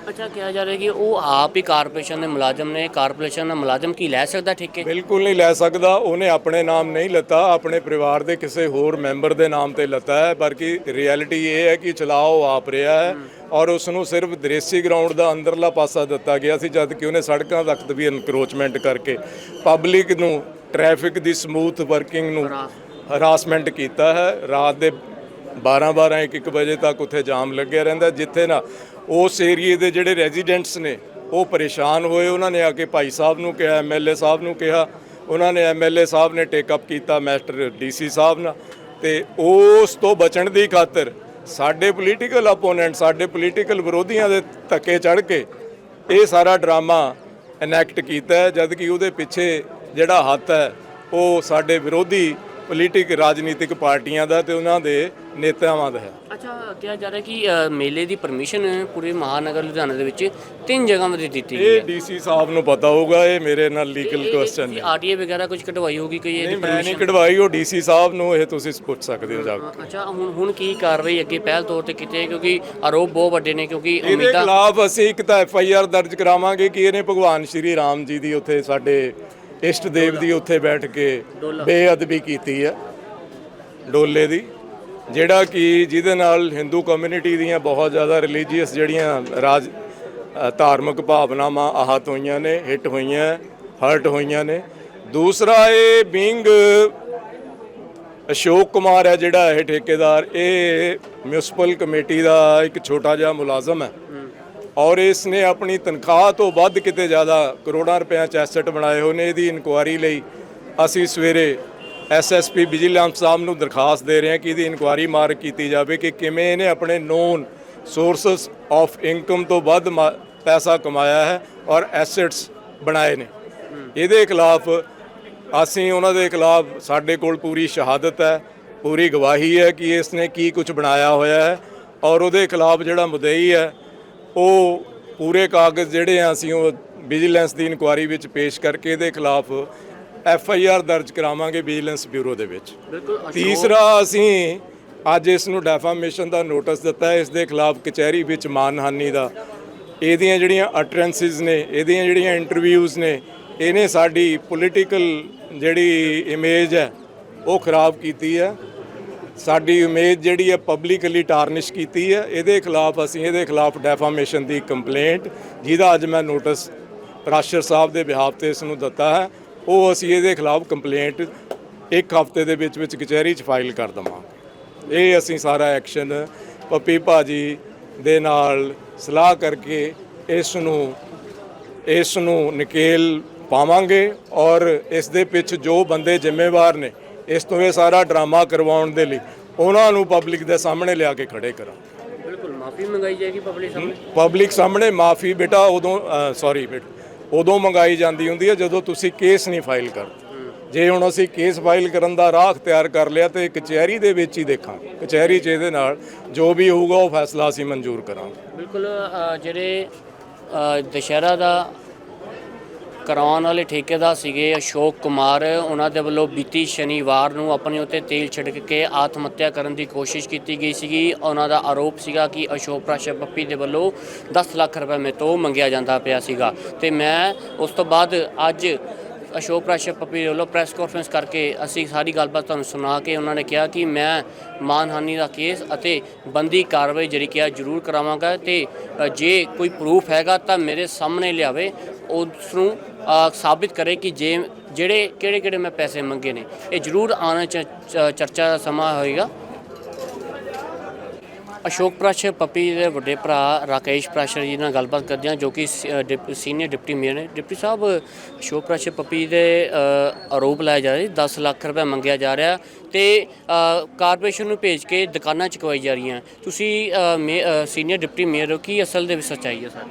ਅੱਛਾ ਕਿਹਾ ਜਾ ਰਿਹਾ ਕਿ ਉਹ ਆਪ ਹੀ ਕਾਰਪੋਰੇਸ਼ਨ ਦੇ ਮੁਲਾਜ਼ਮ ਨੇ ਕਾਰਪੋਰੇਸ਼ਨ ਦਾ ਮੁਲਾਜ਼ਮ ਕੀ ਲੈ ਸਕਦਾ ਠੇਕੇ?
ਬਿਲਕੁਲ ਨਹੀਂ ਲੈ ਸਕਦਾ। ਉਹਨੇ ਆਪਣੇ ਨਾਮ ਨਹੀਂ ਲੱਤਾ। ਆਪਣੇ ਪਰਿਵਾਰ ਦੇ ਕਿਸੇ ਹੋਰ ਮੈਂਬਰ ਦੇ ਨਾਮ ਤੇ ਲੱਤਾ ਹੈ। ਬਲਕਿ ਰਿਐਲਿਟੀ ਇਹ ਹੈ ਕਿ ਚਲਾਓ ਆਪ ਰਿਹਾ ਹੈ। ਔਰ ਉਸ ਨੂੰ ਸਿਰਫ ਦ੍ਰੇਸੀ ਗਰਾਊਂਡ ਦਾ ਅੰਦਰਲਾ ਪਾਸਾ ਦਿੱਤਾ ਗਿਆ ਸੀ ਜਦ ਕਿ ਉਹਨੇ ਸੜਕਾਂ ਤੱਕ ਵੀ ਇਨਕਰੋਚਮੈਂਟ ਕਰਕੇ ਪਬਲਿਕ ਨੂੰ ਟ੍ਰੈਫਿਕ ਦੀ ਸਮੂਥ ਵਰਕਿੰਗ ਨੂੰ ਹਰਾਸਮੈਂਟ ਕੀਤਾ ਹੈ। ਰਾਤ ਦੇ 12 12 1 1 ਵਜੇ ਤੱਕ ਉੱਥੇ ਜਾਮ ਲੱਗਿਆ ਰਹਿੰਦਾ ਜਿੱਥੇ ਨਾ ਉਸ ਏਰੀਏ ਦੇ ਜਿਹੜੇ ਰੈਜ਼ੀਡੈਂਟਸ ਨੇ, ਉਹ ਪਰੇਸ਼ਾਨ ਹੋਏ। ਉਹਨਾਂ ਨੇ ਆ ਕੇ ਭਾਈ ਸਾਹਿਬ ਨੂੰ ਕਿਹਾ ਐਮਐਲਏ ਸਾਹਿਬ ਨੂੰ ਕਿਹਾ। ਉਹਨਾਂ ਨੇ ਐਮਐਲਏ ਸਾਹਿਬ ਨੇ ਟੇਕ ਅਪ ਕੀਤਾ ਮਾਸਟਰ ਡੀਸੀ ਸਾਹਿਬ ਨਾਲ। ਤੇ ਉਸ ਤੋਂ ਬਚਣ ਦੀ ਖਾਤਰ ਸਾਡੇ ਪੋਲੀਟੀਕਲ ਆਪੋਨੈਂਟ ਸਾਡੇ ਪੋਲੀਟੀਕਲ ਵਿਰੋਧੀਆਂ ਦੇ ਧੱਕੇ ਚੜ ਕੇ ਇਹ ਸਾਰਾ ਡਰਾਮਾ ਐਨੈਕਟ ਕੀਤਾ ਹੈ। ਜਦ ਕਿ ਉਹਦੇ ਪਿੱਛੇ ਜਿਹੜਾ ਹੱਥ ਹੈ, ਉਹ ਸਾਡੇ ਵਿਰੋਧੀ ਪੋਲੀਟਿਕ ਰਾਜਨੀਤਿਕ ਪਾਰਟੀਆਂ ਦਾ ਤੇ ਉਹਨਾਂ ਦੇ ਨੇਤਾਵਾਂ ਦਾ ਹੈ।
ਅੱਛਾ ਕਿਹਾ ਜਾ ਰਿਹਾ ਕਿ ਅ, ਮੇਲੇ ਦੀ ਪਰਮਿਸ਼ਨ ਪੂਰੇ ਮਹਾਨਗਰ ਲੁਧਿਆਣਾ ਦੇ ਵਿੱਚ ਤਿੰਨ ਜਗ੍ਹਾਵਾਂ ਤੇ ਦਿੱਤੀ ਗਈ
ਇਹ
ਹੈ।
ਡੀਸੀ ਸਾਹਿਬ ਨੂੰ ਪਤਾ ਹੋਊਗਾ ਇਹ ਮੇਰੇ ਨਾਲ ਲੀਗਲ ਕੁਐਸਚਨ ਨੇ।
ਆਰਟੀਏ ਵਗੈਰਾ ਕੁਝ ਕਟਵਾਈ ਹੋਗੀ ਕੋਈ
ਨਹੀਂ
ਇਹਦੀ
ਮੈਂ ਨਹੀਂ ਕਢਵਾਈ ਉਹ ਡੀਸੀ ਸਾਹਿਬ ਨੂੰ ਇਹ ਤੁਸੀਂ ਪੁੱਛ ਸਕਦੇ ਹੋ ਜਾ ਕੇ।
ਅੱਛਾ ਹੁਣ ਹੁਣ ਕੀ ਕਾਰਵਾਈ ਅੱਗੇ ਪਹਿਲ ਤੌਰ ਤੇ ਕੀਤੀ ਹੈ ਕਿਉਂਕਿ ਆਰੋਪ ਬਹੁਤ ਵੱਡੇ ਨੇ ਕਿਉਂਕਿ
ਇਹਦੇ
ਉਮੀਦਾਂ
ਖਿਲਾਫ ਅਸੀਂ ਇੱਕ ਤਾਂ ਐਫ ਆਈ ਆਰ ਦਰਜ ਕਰਾਵਾਂਗੇ ਕਿ ਇਹਨੇ ਭਗਵਾਨ ਸ਼੍ਰੀ ਰਾਮ ਜੀ ਦੀ ਉੱਥੇ ਸਾਡੇ ਇਸ਼ਟ ਦੇਵ ਦੀ ਉੱਥੇ ਬੈਠ ਕੇ ਬੇਅਦਬੀ ਕੀਤੀ ਹੈ ਡੋਲੇ ਦੀ, ਜਿਹੜਾ ਕਿ ਜਿਹਦੇ ਨਾਲ ਹਿੰਦੂ ਕਮਿਊਨਿਟੀ ਦੀਆਂ ਬਹੁਤ ਜ਼ਿਆਦਾ ਰਿਲੀਜੀਅਸ ਜਿਹੜੀਆਂ ਰਾਜ ਧਾਰਮਿਕ ਭਾਵਨਾਵਾਂ ਆਹਤ ਹੋਈਆਂ ਨੇ, ਹਿੱਟ ਹੋਈਆਂ ਹਰਟ ਹੋਈਆਂ ਨੇ। ਦੂਸਰਾ ਇਹ ਬੀਇੰਗ ਅਸ਼ੋਕ ਕੁਮਾਰ ਹੈ ਜਿਹੜਾ ਇਹ ਠੇਕੇਦਾਰ, ਇਹ ਮਿਊਨਿਸਪਲ ਕਮੇਟੀ ਦਾ ਇੱਕ ਛੋਟਾ ਜਿਹਾ ਮੁਲਾਜ਼ਮ ਹੈ। ਔਰ ਇਸ ਨੇ ਆਪਣੀ ਤਨਖਾਹ ਤੋਂ ਵੱਧ ਕਿਤੇ ਜ਼ਿਆਦਾ ਕਰੋੜਾਂ ਰੁਪਏ ਚ ਐਸੈਟ ਬਣਾਏ ਹੋਏ ਨੇ। ਇਹਦੀ ਇਨਕੁਆਰੀ ਲਈ ਅਸੀਂ ਸਵੇਰੇ ਐਸਐਸਪੀ ਵਿਜੀਲੈਂਸ ਸਾਹਿਬ ਨੂੰ ਦਰਖਾਸਤ ਦੇ ਰਹੇ ਹਾਂ ਕਿ ਇਹਦੀ ਇਨਕੁਆਰੀ ਮਾਰ ਕੀਤੀ ਜਾਵੇ ਕਿ ਕਿਵੇਂ ਇਹਨੇ ਆਪਣੇ ਨੋਨ ਸੋਰਸਸ ਆਫ ਇਨਕਮ ਤੋਂ ਵੱਧ ਮਾ- ਪੈਸਾ ਕਮਾਇਆ ਹੈ ਔਰ ਐਸੈਟਸ ਬਣਾਏ ਨੇ। ਇਹਦੇ ਖਿਲਾਫ ਅਸੀਂ ਉਹਨਾਂ ਦੇ ਖਿਲਾਫ ਸਾਡੇ ਕੋਲ ਪੂਰੀ ਸ਼ਹਾਦਤ ਹੈ, ਪੂਰੀ ਗਵਾਹੀ ਹੈ ਕਿ ਇਸ ਨੇ ਕੀ ਕੁਝ ਬਣਾਇਆ ਹੋਇਆ ਹੈ ਔਰ ਉਹਦੇ ਖਿਲਾਫ ਜਿਹੜਾ ਮੁਦਈ ਹੈ ਉਹ ਪੂਰੇ ਕਾਗਜ਼ ਜਿਹੜੇ ਆ ਅਸੀਂ ਉਹ ਵਿਜੀਲੈਂਸ ਦੀ ਇਨਕੁਆਰੀ ਵਿੱਚ ਪੇਸ਼ ਕਰਕੇ ਇਹਦੇ ਖਿਲਾਫ ਐਫ ਆਈ ਆਰ ਦਰਜ ਕਰਾਵਾਂਗੇ ਵਿਜੀਲੈਂਸ ਬਿਊਰੋ ਦੇ ਵਿੱਚ। ਤੀਸਰਾ ਅਸੀਂ ਅੱਜ ਇਸ ਨੂੰ ਡੈਫਾਮੇਸ਼ਨ ਦਾ ਨੋਟਿਸ ਦਿੱਤਾ ਹੈ ਇਸ ਦੇ ਖਿਲਾਫ ਕਚਹਿਰੀ ਵਿੱਚ ਮਾਨਹਾਨੀ ਦਾ। ਇਹਦੀਆਂ ਜਿਹੜੀਆਂ ਅਟਰੈਂਸਿਸ ਨੇ ਇਹਦੀਆਂ ਜਿਹੜੀਆਂ ਇੰਟਰਵਿਊਜ਼ ਨੇ ਇਹਨੇ ਸਾਡੀ ਪੋਲੀਟੀਕਲ ਜਿਹੜੀ ਇਮੇਜ ਹੈ ਉਹ ਖਰਾਬ ਕੀਤੀ ਹੈ। ਸਾਡੀ ਉਮੀਦ ਜਿਹੜੀ ਹੈ ਪਬਲਿਕਲੀ ਟਾਰਨਿਸ਼ ਕੀਤੀ ਹੈ। ਇਹਦੇ ਖਿਲਾਫ ਅਸੀਂ, ਇਹਦੇ ਖਿਲਾਫ ਡੈਫਾਮੇਸ਼ਨ ਦੀ ਕੰਪਲੇਂਟ ਜਿਹਦਾ ਅੱਜ ਮੈਂ ਨੋਟਿਸ ਰਾਸ਼ਰ ਸਾਹਿਬ ਦੇ ਬਿਹਾਫ ਤੇ ਇਸ ਨੂੰ ਦਿੱਤਾ ਹੈ। ਉਹ ਅਸੀਂ ਇਹਦੇ ਖਿਲਾਫ ਕੰਪਲੇਂਟ ਇੱਕ ਹਫ਼ਤੇ ਦੇ ਵਿੱਚ ਵਿੱਚ ਕਚਹਿਰੀ 'ਚ ਫਾਈਲ ਕਰ ਦਵਾਂਗੇ ਇਹ ਅਸੀਂ ਸਾਰਾ ਐਕਸ਼ਨ ਪੱਪੀ ਭਾਜੀ ਦੇ ਨਾਲ ਸਲਾਹ ਕਰਕੇ ਇਸ ਨੂੰ ਇਸ ਨੂੰ ਨਕੇਲ ਪਾਵਾਂਗੇ ਔਰ ਇਸ ਦੇ ਪਿੱਛੇ ਜੋ ਬੰਦੇ ਜ਼ਿੰਮੇਵਾਰ ਨੇ ਇਸ ਤੋਂ ਇਹ ਸਾਰਾ ਡਰਾਮਾ ਕਰਵਾਉਣ ਦੇ ਲਈ ਉਹਨਾਂ ਨੂੰ ਪਬਲਿਕ ਦੇ ਸਾਹਮਣੇ ਲਿਆ ਕੇ ਖੜੇ ਕਰਾਂ।
ਬਿਲਕੁਲ ਮਾਫੀ ਮੰਗਾਈ ਜਾਏਗੀ ਪਬਲਿਕ ਸਾਹਮਣੇ?
ਪਬਲਿਕ ਸਾਹਮਣੇ ਮਾਫੀ ਬੇਟਾ ਉਦੋਂ ਸੌਰੀ ਬੇਟਾ ਉਦੋਂ ਮੰਗਾਈ ਜਾਂਦੀ ਹੁੰਦੀ ਹੈ ਜਦੋਂ ਤੁਸੀਂ ਕੇਸ ਨਹੀਂ ਫਾਈਲ ਕਰਦੇ। ਜੇ ਹੁਣ ਅਸੀਂ ਕੇਸ ਫਾਈਲ ਕਰਨ ਦਾ ਰਾਹ ਅਖਤਿਆਰ ਕਰ ਲਿਆ ਤੇ ਕਚਹਿਰੀ ਦੇ ਵਿੱਚ ਹੀ ਦੇਖਾਂਗੇ। ਕਚਹਿਰੀ 'ਚ ਇਹਦੇ ਨਾਲ ਜੋ ਵੀ ਹੋਊਗਾ ਉਹ ਫੈਸਲਾ ਅਸੀਂ ਮਨਜ਼ੂਰ ਕਰਾਂਗੇ।
ਬਿਲਕੁਲ ਜਿਹੜੇ ਦੁਸ਼ਹਿਰਾ ਦਾ ਕਰਾਉਣ ਵਾਲੇ ਠੇਕੇਦਾਰ ਸੀਗੇ ਅਸ਼ੋਕ ਕੁਮਾਰ। ਉਹਨਾਂ ਦੇ ਵੱਲੋਂ ਬੀਤੀ ਸ਼ਨੀਵਾਰ ਨੂੰ ਆਪਣੇ ਉੱਤੇ ਤੇਲ ਛਿੜਕ ਕੇ ਆਤਮ ਹੱਤਿਆ ਕਰਨ ਦੀ ਕੋਸ਼ਿਸ਼ ਕੀਤੀ ਗਈ ਸੀਗੀ। ਉਹਨਾਂ ਦਾ ਆਰੋਪ ਸੀਗਾ ਕਿ ਅਸ਼ੋਕ ਪ੍ਰਾਸ਼ਰ ਪੱਪੀ ਦੇ ਵੱਲੋਂ 10 ਲੱਖ ਰੁਪਏ ਮੇ ਤੋਂ ਮੰਗਿਆ ਜਾਂਦਾ ਪਿਆ ਸੀਗਾ। ਤੇ ਮੈਂ ਉਸ ਤੋਂ ਬਾਅਦ ਅੱਜ ਅਸ਼ੋਕ ਪ੍ਰਾਸ਼ਰ ਪੱਪੀ ਦੇ ਵੱਲੋਂ ਪ੍ਰੈਸ ਕਾਨਫਰੰਸ ਕਰਕੇ ਅਸੀਂ ਸਾਰੀ ਗੱਲਬਾਤ ਤੁਹਾਨੂੰ ਸੁਣਾ ਕੇ ਉਹਨਾਂ ਨੇ ਕਿਹਾ ਕਿ ਮੈਂ ਮਾਨਹਾਨੀ ਦਾ ਕੇਸ ਅਤੇ ਬੰਦੀ ਕਾਰਵਾਈ ਜਿਹੜੀ ਕਿਹਾ ਜ਼ਰੂਰ ਕਰਾਵਾਂਗਾ ਤੇ ਜੇ ਕੋਈ ਪ੍ਰੂਫ ਹੈਗਾ ਤਾਂ ਮੇਰੇ ਸਾਹਮਣੇ ਲਿਆਵੇ ਉਸ ਨੂੰ ਸਾਬਿਤ ਕਰੇ ਕਿ ਜੇ ਜਿਹੜੇ, ਕਿਹੜੇ ਕਿਹੜੇ ਮੈਂ ਪੈਸੇ ਮੰਗੇ ਨੇ, ਇਹ ਜ਼ਰੂਰ ਆਉਣ ਚਰਚਾ ਦਾ ਸਮਾਂ ਹੋਏਗਾ। ਅਸ਼ੋਕ ਪ੍ਰਾਸ਼ਰ ਪੱਪੀ ਦੇ ਵੱਡੇ ਭਰਾ ਰਾਕੇਸ਼ ਪ੍ਰਾਸ਼ਰ ਜੀ ਨਾਲ ਗੱਲਬਾਤ ਕਰਦੇ ਹਾਂ, ਜੋ ਕਿ ਸੀਨੀਅਰ ਡਿਪਟੀ ਮੇਅਰ ਨੇ। ਡਿਪਟੀ ਸਾਹਿਬ, ਅਸ਼ੋਕ ਪ੍ਰਾਸ਼ਰ ਪੱਪੀ ਦੇ ਆਰੋਪ ਲਾਇਆ ਜਾ ਰਿਹਾ 10 ਲੱਖ ਰੁਪਏ ਮੰਗਿਆ ਜਾ ਰਿਹਾ ਤੇ ਕਾਰਪੋਰੇਸ਼ਨ ਨੂੰ ਭੇਜ ਕੇ ਦੁਕਾਨਾਂ ਚੁਕਵਾਈ ਜਾ ਰਹੀਆਂ। ਤੁਸੀਂ ਸੀਨੀਅਰ ਡਿਪਟੀ ਮੇਅਰ ਹੋ, ਕੀ ਅਸਲ ਦੇ ਵਿੱਚ ਸੱਚਾਈ ਹੈ ਸਰ?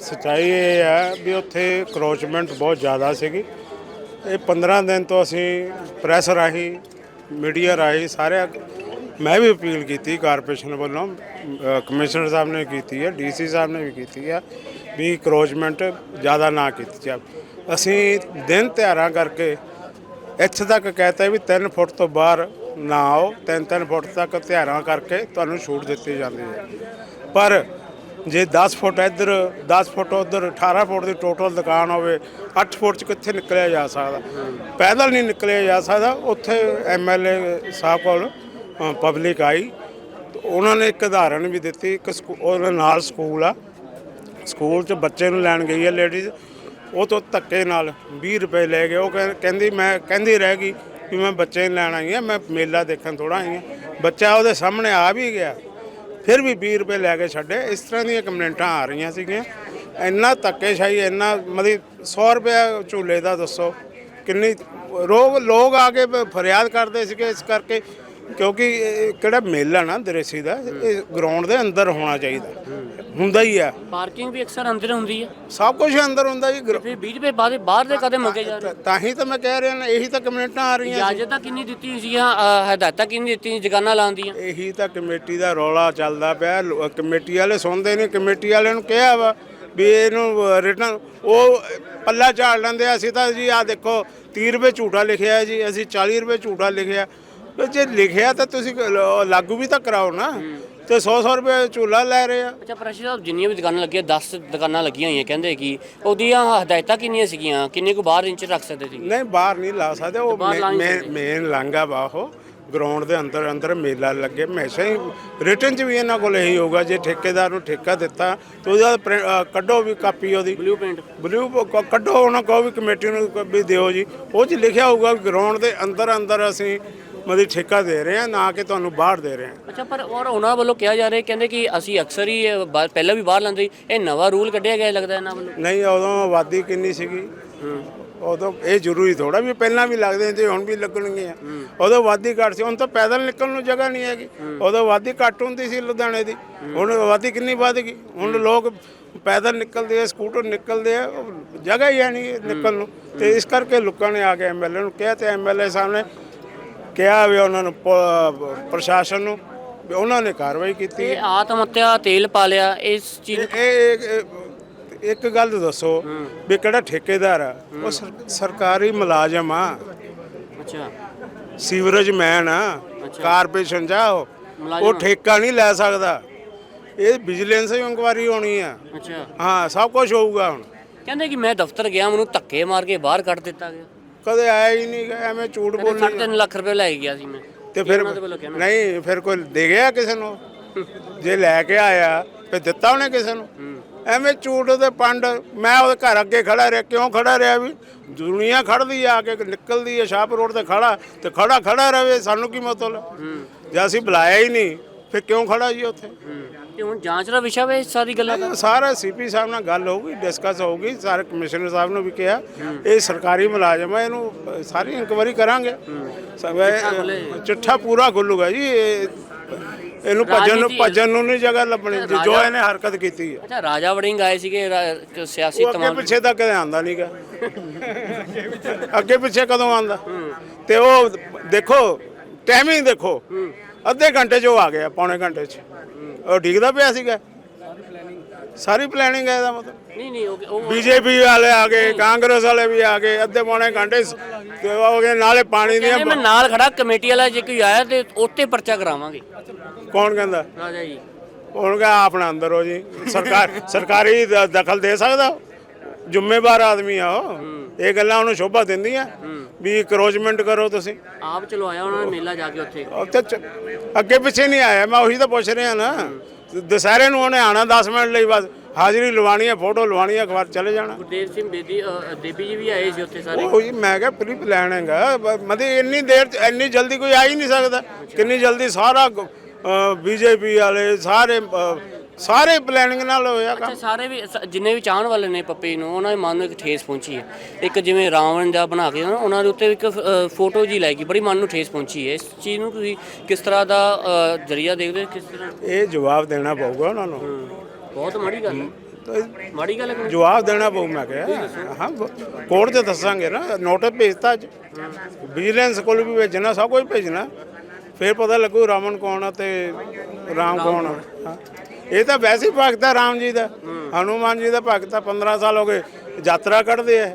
ਸੱਚਾਈ ਇਹ ਹੈ ਵੀ ਉੱਥੇ ਕਰੋਚਮੈਂਟ ਬਹੁਤ ਜ਼ਿਆਦਾ ਸੀਗੀ। ਇਹ 15 ਦਿਨ ਤੋਂ ਅਸੀਂ ਪ੍ਰੈਸ ਰਾਹੀਂ ਮੀਡੀਆ ਰਾਹੀਂ ਸਾਰੇ ਮੈਂ ਵੀ ਅਪੀਲ ਕੀਤੀ ਕਾਰਪੋਰੇਸ਼ਨ ਵੱਲੋਂ ਕਮਿਸ਼ਨਰ ਸਾਹਿਬ ਨੇ ਕੀਤੀ ਹੈ ਡੀਸੀ ਸਾਹਿਬ ਨੇ ਵੀ ਕੀਤੀ ਹੈ ਵੀ ਕਰੋਚਮੈਂਟ ਜ਼ਿਆਦਾ ਨਾ ਕੀਤੀ ਜਾਵੇ। ਅਸੀਂ ਦਿਨ ਤਿਉਹਾਰਾਂ ਕਰਕੇ ਇੱਥੇ ਤੱਕ ਕਹਤਾ ਵੀ 3 ਫੁੱਟ ਤੋਂ ਬਾਹਰ ਨਾ ਆਓ 3-3 ਫੁੱਟ ਤੱਕ ਤਿਉਹਾਰਾਂ ਕਰਕੇ ਤੁਹਾਨੂੰ ਛੂਟ ਦਿੱਤੀ ਜਾਂਦੀ ਹੈ। ਪਰ ਜੇ 10 ਫੁੱਟ ਇੱਧਰ 10 ਫੁੱਟ ਉੱਧਰ 18 ਫੁੱਟ ਦੀ ਟੋਟਲ ਦੁਕਾਨ ਹੋਵੇ 8 ਫੁੱਟ ਚ ਕਿੱਥੇ ਨਿਕਲਿਆ ਜਾ ਸਕਦਾ? ਪੈਦਲ ਨਹੀਂ ਨਿਕਲਿਆ ਜਾ ਸਕਦਾ। ਉੱਥੇ ਐਮਐਲਏ ਸਾਹਿਬ ਕੋਲ ਪਬਲਿਕ ਆਈ। ਉਹਨਾਂ ਨੇ ਇੱਕ ਉਦਾਹਰਣ ਵੀ ਦਿੱਤੀ। ਇੱਕ ਸਕੂ- ਉਹਨਾਂ ਨਾਲ ਸਕੂਲ ਆ। ਸਕੂਲ 'ਚ ਬੱਚੇ ਨੂੰ ਲੈਣ ਗਈ ਹੈ ਲੇਡੀਜ਼ ਉਹ ਤੋਂ ਧੱਕੇ ਨਾਲ 20 ਰੁਪਏ ਲੈ ਗਏ। ਉਹ ਕਹਿ- ਕਹਿੰਦੀ, ਮੈਂ, ਕਹਿੰਦੀ ਰਹਿ ਗਈ ਵੀ ਮੈਂ ਬੱਚੇ ਨੂੰ ਲੈਣ ਆਈ ਹਾਂ ਮੈਂ ਮੇਲਾ ਦੇਖਣ ਥੋੜਾ ਆਈ ਹਾਂ ਬੱਚਾ ਉਹਦੇ ਸਾਹਮਣੇ ਆ ਵੀ ਗਿਆ। ਫਿਰ ਵੀ 20 ਰੁਪਏ ਲੈ ਕੇ ਛੱਡੇ। ਇਸ ਤਰ੍ਹਾਂ ਦੀਆਂ ਕੰਪਲੇਂਟਾਂ ਆ ਰਹੀਆਂ ਸੀਗੀਆਂ। ਇੰਨਾ ਧੱਕੇਸ਼ਾਹੀ, ਇੰਨਾ ਮਤਲਬ 100 ਰੁਪਏ ਝੂਲੇ ਦਾ ਦੱਸੋ। ਕਿੰਨੀ ਰੋਗ, ਲੋਕ ਆ ਕੇ ਫਰਿਆਦ ਕਰਦੇ ਸੀਗੇ ਇਸ ਕਰਕੇ। ਕਿਉਂਕਿ ਇਹ ਕਿਹੜਾ ਮੇਲਾ ਨਾ ਦਰੇਸੀ ਦਾ ਇਹ ਗਰਾਊਂਡ ਦੇ ਅੰਦਰ ਹੋਣਾ ਚਾਹੀਦਾ। ਹੁੰਦਾ ਹੀ ਆ।
ਪਾਰਕਿੰਗ ਵੀ ਅਕਸਰ ਅੰਦਰ ਹੁੰਦੀ ਹੈ
ਸਭ ਕੁਝ ਅੰਦਰ ਹੁੰਦਾ ਜੀ। ਗਰ-
ਫਿਰ 20 ਰੁਪਏ ਬਾਅਦ ਬਾਹਰ ਦੇ ਕਦੇ ਮੰਗੇ ਜਾ ਰਹੇ
ਤਾਂ- ਤਾਂ ਹੀ ਤਾਂ ਮੈਂ ਕਹਿ ਰਿਹਾ ਨਾ ਇਹੀ ਤਾਂ ਕਮੈਂਟਾਂ ਆ ਰਹੀਆਂ।
ਇਜਾਜ਼ਤਾਂ ਕਿੰਨੀ ਦਿੱਤੀ ਹੋਈ ਸੀਗੀਆਂ ਅ, ਹਦਾਇਤਾਂ ਕਿੰਨੀ ਦਿੱਤੀਆਂ ਦੁਕਾਨਾਂ ਲਾਉਣ ਦੀਆਂ?
ਇਹੀ ਤਾਂ ਕਮੇਟੀ ਦਾ ਰੌਲਾ ਚੱਲਦਾ ਪਿਆ। ਲੋ- ਕਮੇਟੀ ਵਾਲੇ ਸੁਣਦੇ ਨਹੀਂ ਕਮੇਟੀ ਵਾਲਿਆਂ ਨੂੰ ਕਿਹਾ ਵਾ ਵੀ ਇਹਨੂੰ ਰਿਟਰਨ ਉਹ ਪੱਲਾ ਝਾੜ ਲੈਂਦੇ ਆ, ਅਸੀਂ ਤਾਂ ਜੀ ਆ ਦੇਖੋ 30 ਰੁਪਏ ਝੂਠਾ ਲਿਖਿਆ ਹੈ ਜੀ ਅਸੀਂ 40 ਰੁਪਏ ਝੂਠਾ ਲਿਖਿਆ। ਵੀ ਜੇ ਲਿਖਿਆ ਤਾਂ ਤੁਸੀਂ ਲ- ਲਾਗੂ ਵੀ ਤਾਂ ਕਰਾਓ ਨਾ। ਤੇ 100 100 ਰੁਪਏ ਝੂਲਾ ਲੈ ਰਹੇ ਆ।
ਅੱਛਾ ਪ੍ਰੈਸ਼ਰ ਸਾਹਿਬ ਜਿੰਨੀਆਂ ਵੀ ਦੁਕਾਨਾਂ ਲੱਗੀਆਂ 10 ਦੁਕਾਨਾਂ ਲੱਗੀਆਂ ਹੋਈਆਂ ਕਹਿੰਦੇ ਕਿ ਉਹਦੀਆਂ ਹਦਾਇਤਾਂ ਕਿੰਨੀਆਂ ਸੀਗੀਆਂ? ਕਿੰਨੇ ਕੁ ਬਾਹਰ ਇੰਚ ਰੱਖ ਸਕਦੇ ਸੀ
ਨਹੀਂ ਬਾਹਰ ਨਹੀਂ ਲਾ ਸਕਦੇ। ਉਹ
ਬਾਹਰ ਲਾ ਨਹੀਂ ਸਕਦੇ।
ਮੇਨ ਲਾਂਗਾ ਉਹ। ਗਰਾਊਂਡ ਦੇ ਅੰਦਰ ਅੰਦਰ ਮੇਲਾ ਲੱਗੇ। ਹਮੇਸ਼ਾ ਹੀ ਰਿਟਰਨ ਚ ਵੀ ਇਹਨਾਂ ਕੋਲ ਇਹੀ ਹੋਊਗਾ ਜੇ ਠੇਕੇਦਾਰ ਨੂੰ ਠੇਕਾ ਦਿੱਤਾ ਤਾਂ ਉਹਦਾ ਪ੍ਰਿੰ- ਅ, ਕੱਢੋ ਵੀ ਕਾਪੀ ਉਹਦੀ।
ਬਲੂ ਪ੍ਰਿੰਟ
ਬਲੂ ਕੱਢੋ ਉਹਨਾਂ ਕਹੋ ਵੀ ਕਮੇਟੀ ਨੂੰ ਕ- ਵੀ ਦਿਓ ਜੀ। ਉਹ ਚ ਲਿਖਿਆ ਹੋਊਗਾ ਗਰਾਊਂਡ ਦੇ ਅੰਦਰ ਅੰਦਰ ਅਸੀਂ ਮਤਲਬ ਠੇਕਾ ਦੇ ਰਹੇ ਹਾਂ ਨਾ ਕਿ ਤੁਹਾਨੂੰ ਬਾਹਰ ਦੇ ਰਹੇ ਹਾਂ
ਅੱਛਾ ਪਰ ਔਰ ਉਹਨਾਂ ਵੱਲੋਂ ਕਿਹਾ ਜਾ ਰਿਹਾ ਕਹਿੰਦੇ ਕਿ ਅਸੀਂ ਅਕਸਰ ਹੀ ਇਹ ਪਹਿਲਾਂ ਵੀ ਬਾਹਰ ਲੈਂਦੇ ਸੀ। ਇਹ ਨਵਾਂ ਰੂਲ ਕੱਢਿਆ ਗਿਆ ਲੱਗਦਾ ਇਹਨਾਂ ਵੱਲੋਂ?
ਨਹੀਂ ਉਦੋਂ ਆਬਾਦੀ ਕਿੰਨੀ ਸੀਗੀ? ਉਦੋਂ ਇਹ ਜ਼ਰੂਰੀ ਥੋੜਾ ਵੀ ਪਹਿਲਾਂ ਵੀ ਲੱਗਦੇ ਤੇ ਹੁਣ ਵੀ ਲੱਗਣਗੀਆਂ। ਉਦੋਂ ਆਬਾਦੀ ਘੱਟ ਸੀ ਹੁਣ ਤਾਂ ਪੈਦਲ ਨਿਕਲਣ ਨੂੰ ਜਗ੍ਹਾ ਨਹੀਂ ਹੈਗੀ। ਉਦੋਂ ਆਬਾਦੀ ਘੱਟ ਹੁੰਦੀ ਸੀ ਲੁਧਿਆਣੇ ਦੀ। ਹੁਣ ਆਬਾਦੀ ਕਿੰਨੀ ਵੱਧ ਗਈ। ਹੁਣ ਲੋਕ ਪੈਦਲ ਨਿਕਲਦੇ ਆ ਸਕੂਟਰ ਨਿਕਲਦੇ ਆ ਉਹ ਜਗ੍ਹਾ ਹੀ ਹੈ ਨਹੀਂ ਨਿਕਲਣ ਨੂੰ। ਤੇ ਇਸ ਕਰਕੇ ਲੋਕਾਂ ਨੇ ਆ ਕੇ ਐਮਐਲਏ ਨੂੰ ਕਿਹਾ ਤੇ ਐਮਐਲਏ ਸਾਹਮਣੇ ਕਿਹਾ ਵੀ ਉਹਨਾਂ ਨੂੰ ਪ- ਪ੍ਰਸ਼ਾਸਨ ਨੂੰ ਵੀ ਉਹਨਾਂ ਨੇ ਕਾਰਵਾਈ ਕੀਤੀ।
ਇਹ ਆਤਮ ਹੱਤਿਆ ਤੇਲ ਪਾ ਲਿਆ ਇਸ ਚੀਜ਼
ਇਹ ਇਹ- ਇਹ- ਇੱਕ ਗੱਲ ਦੱਸੋ ਵੀ ਕਿਹੜਾ ਠੇਕੇਦਾਰ ਆ? ਉਹ ਸਰ- ਸਰਕਾਰੀ ਮੁਲਾਜ਼ਮ ਆ।
ਅੱਛਾ।
ਸੀਵਰੇਜ ਮੈਨ ਆ। ਕਾਰਪੋਰੇਸ਼ਨ ਜਾ ਉਹ।
ਮੁਲਾਜ਼ਮ
ਉਹ ਠੇਕਾ ਨਹੀਂ ਲੈ ਸਕਦਾ। ਇਹ ਵਿਜੀਲੈਂਸ ਦੀ ਇਨਕੁਆਰੀ ਹੋਣੀ ਆ।
ਅੱਛਾ।
ਹਾਂ ਸਭ ਕੁਝ ਹੋਊਗਾ ਹੁਣ।
ਕਹਿੰਦੇ ਕਿ ਮੈਂ ਦਫ਼ਤਰ ਗਿਆ ਮੈਨੂੰ ਧੱਕੇ ਮਾਰ ਕੇ ਬਾਹਰ ਕੱਢ ਦਿੱਤਾ ਗਿਆ।
ਕਦੇ ਆਇਆ ਹੀ ਨਹੀਂ ਗਾ, ਐਵੇਂ ਝੂਠ ਬੋਲੀ
3.5 ਲੱਖ ਰੁਪਏ ਲੈ ਕੇ ਗਿਆ ਸੀ ਮੈਂ।
ਤੇ ਫਿਰ
ਉਹਨਾਂ ਦੇ ਵੱਲੋਂ ਕਹਿਣਾ।
ਨਹੀਂ ਫਿਰ ਕੋਈ ਦੇ ਗਿਆ ਕਿਸੇ ਨੂੰ? ਜੇ ਲੈ ਕੇ ਆਇਆ ਫਿਰ ਦਿੱਤਾ ਉਹਨੇ ਕਿਸੇ ਨੂੰ? ਐਵੇਂ ਝੂਠ ਦੇ ਪੰਡ ਮੈਂ ਉਹਦੇ ਘਰ ਅੱਗੇ ਖੜਾ ਰਿਹਾ ਕਿਉਂ ਖੜਾ ਰਿਹਾ ਵੀ? ਦੁਨੀਆ ਖੜਦੀ ਆ ਕੇ ਨਿਕਲਦੀ ਆ ਸ਼ਾਹਪੁਰ ਰੋਡ ਤੇ ਖੜਾ ਤੇ ਖੜਾ ਖੜਾ ਰਵੇ ਸਾਨੂੰ ਕੀ ਮਤਲਬ? ਜੇ ਅਸੀਂ ਬੁਲਾਇਆ ਹੀ ਨਹੀਂ ਫਿਰ ਕਿਉਂ ਖੜਾ ਜੀ ਉੱਥੇ?
ਤੇ ਹੁਣ ਜਾਂਚ ਦਾ ਵਿਸ਼ਾ ਵੇ ਸਾਰੀ ਗੱਲਾਂ ਦਾ?
ਸਾਰਾ ਸੀਪੀ ਸਾਹਿਬ ਨਾਲ ਗੱਲ ਹੋਊਗੀ ਡਿਸਕਸ ਹੋਊਗੀ ਸਾਰੇ ਕਮਿਸ਼ਨਰ ਸਾਹਿਬ ਨੂੰ ਵੀ ਕਿਹਾ। ਇਹ ਸਰਕਾਰੀ ਮੁਲਾਜ਼ਮ ਹੈ ਇਹਨੂੰ ਸਾਰੀ ਇਨਕੁਆਰੀ ਕਰਾਂਗੇ। ਸਭ ਇਹ- ਚਿੱਠਾ ਪੂਰਾ ਖੁੱਲੂਗਾ ਜੀ ਇਹ- ਇਹਨੂੰ ਭੱਜਣ ਨੂੰ ਭੱਜਣ ਨੂੰ ਨਹੀਂ ਜਗ੍ਹਾ ਲੱਭਣੀ ਜੀ, ਇਹਨੇ ਹਰਕਤ ਕੀਤੀ ਹੈ।
ਅੱਛਾ ਰਾਜਾ ਵੜਿੰਗ ਆਏ ਸੀਗੇ ਸਿਆਸੀ
ਉਹ ਅੱਗੇ
ਤਮਾਮ
ਪਿੱਛੇ ਤਾਂ ਕਦੇ ਆਂਦਾ ਨਹੀਂਗਾ ਅੱਗੇ ਪਿੱਛੇ ਕਦੋਂ ਆਂਦਾ ਤੇ ਉਹ ਦੇਖੋ ਟਾਈਮਿੰਗ ਦੇਖੋ। ਅੱਧੇ ਘੰਟੇ 'ਚ ਉਹ ਆ ਗਿਆ ਪੌਣੇ ਘੰਟੇ 'ਚ। ਉਹ ਡਿੱਗਦਾ ਪਿਆ ਸੀਗਾ? ਸਾਰੀ ਪਲੈਨਿੰਗ ਹੈ ਇਹਦਾ ਮਤਲਬ।
ਨਹੀਂ ਨਹੀਂ ਉਹ
ਬੀਜੇਪੀ ਵਾਲੇ ਆ ਗਏ ਕਾਂਗਰਸ ਵਾਲੇ ਵੀ ਆ ਗਏ ਅੱਧੇ ਪੌਣੇ ਘੰਟੇ ਤੇ ਉਹ ਗਏ ਨਾਲੇ ਪਾਣੀ ਦੀਆਂ
ਮੈਂ ਨਾਲ ਖੜਾ ਕਮੇਟੀ ਵਾਲਾ ਜੇ ਕੋਈ ਆਇਆ ਤੇ ਉੱਤੇ ਪਰਚਾ ਕਰਾਵਾਂਗੇ।
ਕੌਣ ਕਹਿੰਦਾ?
ਰਾਜਾ ਜੀ।
ਹੁਣ ਕਹਾ ਆਪਣਾ ਅੰਦਰ ਹੋ ਜੀ। ਸਰਕਾਰ ਸਰਕਾਰੀ ਦਖਲ ਦੇ ਸਕਦਾ ਜ਼ਿੰਮੇਵਾਰ ਆਦਮੀ ਆ ਉਹ। ਇਹ ਗੱਲਾਂ ਉਹਨੂੰ ਸ਼ੋਭਾ ਦਿੰਦੀਆਂ ਵੀ ਕਰੋਚਮੈਂਟ ਕਰੋ ਤੁਸੀਂ।
ਆਪ ਚਲੋ ਆਇਆ ਉਹਨਾਂ ਨੇ ਮੇਲਾ ਜਾ ਕੇ ਉੱਥੇ।
ਉੱਥੇ ਚ- ਅੱਗੇ ਪਿੱਛੇ ਨਹੀਂ ਆਇਆ ਮੈਂ ਉਹੀ ਤਾਂ ਪੁੱਛ ਰਿਹਾ ਨਾ। ਦੁਸਹਿਰੇ ਨੂੰ ਉਹਨੇ ਆਣਾ 10 ਮਿੰਟ ਲਈ ਬਸ ਹਾਜ਼ਰੀ ਲਵਾਣੀ ਹੈ ਫੋਟੋ ਲਵਾਣੀ ਹੈ ਅਖਬਾਰ ਚਲੇ ਜਾਣਾ।
ਗੁਰਦੇਵ ਸਿੰਘ ਬੇਦੀ ਅ, ਦੇਬੀ ਜੀ ਵੀ ਆਏ ਸੀ ਉੱਥੇ ਸਾਰੇ।
ਉਹ ਜੀ ਮੈਂ ਕਿਹਾ ਪ੍ਰੀ ਪਲਾਨ ਹੈਗਾ ਬ- ਮਤਲਬ ਇੰਨੀ ਦੇਰ ਚ ਇੰਨੀ ਜਲਦੀ ਕੋਈ ਆ ਹੀ ਨਹੀਂ ਸਕਦਾ। ਕਿੰਨੀ ਜਲਦੀ ਸਾਰਾ ਬੀਜੇਪੀ ਵਾਲੇ ਸਾਰੇ ਅ, ਸਾਰੇ ਪਲੈਨਿੰਗ ਨਾਲ ਹੋਇਆ ਕੰਮ।
ਅੱਛਾ ਸਾਰੇ ਵੀ ਸ- ਜਿੰਨੇ ਵੀ ਚਾਹਣ ਵਾਲੇ ਨੇ ਪੱਪੀ ਨੂੰ ਉਹਨਾਂ ਦੇ ਮਨ ਨੂੰ ਇੱਕ ਠੇਸ ਪਹੁੰਚੀ ਹੈ। ਇੱਕ ਜਿਵੇਂ ਰਾਵਣ ਦਾ ਬਣਾ ਕੇ ਨਾ ਉਹਨਾਂ ਦੇ ਉੱਤੇ ਇੱਕ ਅ, ਫੋਟੋ ਜੀ ਲੱਗੀ ਬੜੀ ਮਨ ਨੂੰ ਠੇਸ ਪਹੁੰਚੀ ਹੈ। ਇਸ ਚੀਜ਼ ਨੂੰ ਤੁਸੀਂ ਕਿਸ ਤਰ੍ਹਾਂ ਦਾ ਅ, ਜਰੀਆ ਦੇਖਦੇ ਹੋ? ਕਿਸ ਤਰ੍ਹਾਂ?
ਇਹ ਜਵਾਬ ਦੇਣਾ ਪਊਗਾ ਉਹਨਾਂ ਨੂੰ।
ਬਹੁਤ ਮਾੜੀ ਗੱਲ ਹੈ।
ਤਾਂ
ਮਾੜੀ ਗੱਲ ਹੈ?
ਜਵਾਬ ਦੇਣਾ ਪਊ ਮੈਂ ਕਿਹਾ। ਹਾਂ ਕੋਰਟ ਤੇ ਦੱਸਾਂਗੇ ਨਾ ਨੋਟਿਸ ਭੇਜਤਾ ਅੱਜ। ਵਿਜੀਲੈਂਸ ਕੋਲ ਵੀ ਭੇਜਣਾ ਸਭ ਕੁਝ ਭੇਜਣਾ। ਫਿਰ ਪਤਾ ਲੱਗੂ ਰਾਵਣ ਕੌਣ ਆ ਤੇ ਰਾਮ ਕੌਣ ਆ। ਹਾਂ। ਇਹ ਤਾਂ ਵੈਸੇ ਹੀ ਭਗਤ ਆ ਰਾਮ ਜੀ ਦਾ। ਹਨੂਮਾਨ ਜੀ ਦਾ ਭਗਤ ਆ 15 ਸਾਲ ਹੋ ਗਏ ਯਾਤਰਾ ਕੱਢਦੇ ਆ।